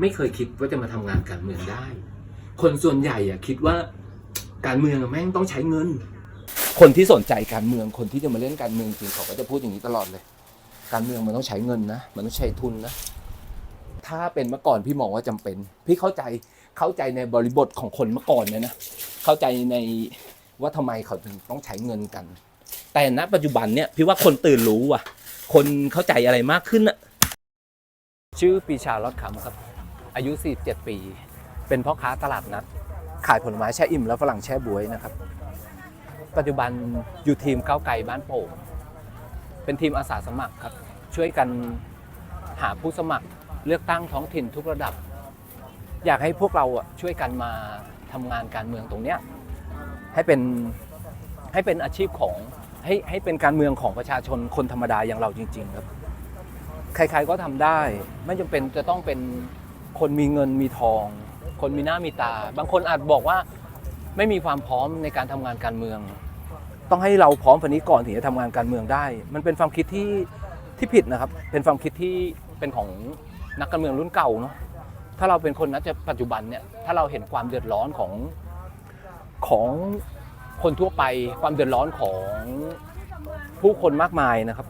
ไม่เคยคิดว่าจะมาทำงานการเมืองได้ คนส่วนใหญ่อะคิดว่าการเมืองอะแม่งต้องใช้เงิน คนที่สนใจการเมืองคนที่จะมาเล่นการเมืองจริงเขาก็จะพูดอย่างนี้ตลอดเลย การเมืองมันต้องใช้เงินนะมันต้องใช้ทุนนะถ้าเป็นเมื่อก่อนพี่มองว่าจำเป็น พี่เข้าใจเข้าใจในบริบทของคนเมื่อก่อนเลยนะเข้าใจในว่าทำไมเขาถึงต้องใช้เงินกัน แต่ณปัจจุบันเนี่ยพี่ว่าคนตื่นรู้ว่ะ คนเข้าใจอะไรมากขึ้นอะชื่อปีชาลอดคำครับ อายุ 47 ปี เป็นพ่อค้าตลาดนัด ขายผลไม้แช่อิ่มและฝรั่งแช่บวยนะครับ ปัจจุบันอยู่ทีมก้าวไกลบ้านโป่ง เป็นทีมอาสาสมัครครับ ช่วยกันหาผู้สมัครเลือกตั้งท้องถิ่นทุกระดับ อยากให้พวกเราช่วยกันมาทำงานการเมืองตรงเนี้ยให้เป็นให้เป็นอาชีพของให้ให้เป็นการเมืองของประชาชนคนธรรมดาอย่างเราจริง ๆ ครับ ใครๆก็ทำได้ ไม่จำเป็นจะต้องเป็น คนมีเงินมีทอง คนมีหน้ามีตา บางคนอาจบอกว่าไม่มีความพร้อมในการทำงานการเมือง ต้องให้เราพร้อมฝันนี้ก่อนถึงจะทำงานการเมืองได้ มันเป็นความคิดที่ที่ผิดนะครับ เป็นความคิดที่เป็นของนักการเมืองรุ่นเก่าเนาะถ้าเราเป็นคนนัจะปัจจุบันเนี่ยถ้าเราเห็นความเดือดร้อนของของคนทั่วไปความเดือดร้อนของผู้คนมากมายนะครับ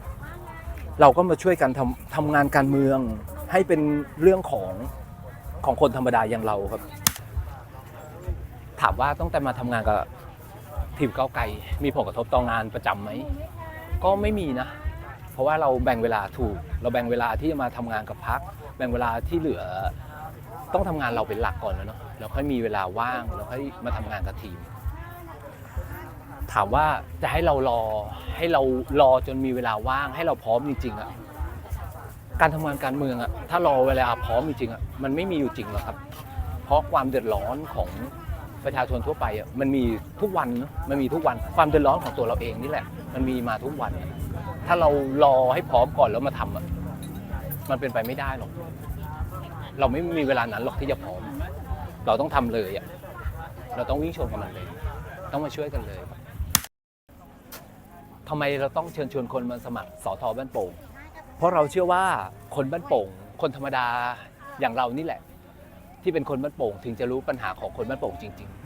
เราก็มาช่วยกันทำทำงานการเมืองให้เป็นเรื่องของ ของคนธรรมดาอย่างเราครับ ถามว่าต้องแต่มาทำงานกับทีมก้าวไกลมีผลกระทบต่องานประจำไหมก็ไม่มีนะ เพราะว่าเราแบ่งเวลาถูก เราแบ่งเวลาที่จะมาทำงานกับพักแบ่งเวลาที่เหลือต้องทำงานเราเป็นหลักก่อนแล้วเนาะแล้วค่อยมีเวลาว่างแล้วค่อยมาทำงานกับทีม ถามว่าจะให้เรารอให้เรารอจนมีเวลาว่าง ให้เราพร้อมจริงๆอะ การทำงานการเมืองอะถ้ารอเวลาพร้อมจริงๆอะมันไม่มีอยู่จริงหรอกครับ เพราะความเดือดร้อนของประชาชนทั่วไปอะมันมีทุกวันเนอะมันมีทุกวันความเดือดร้อนของตัวเราเองนี่แหละ มันมีมาทุกวัน ถ้าเรารอให้พร้อมก่อนแล้วมาทำอะมันเป็นไปไม่ได้หรอก เราไม่มีเวลานั้นหรอกที่จะพร้อม เราต้องทำเลยอะเราต้องวิ่งชนกับมันเลย ต้องมาช่วยกันเลยทำไมเราต้องเชิญชวนคนมาสมัครสอทอบ้านโป่ง เพราะเราเชื่อว่าคนบ้านโป่ง คนธรรมดาอย่างเรานี่แหละ ที่เป็นคนบ้านโป่งถึงจะรู้ปัญหาของคนบ้านโป่งจริง ๆ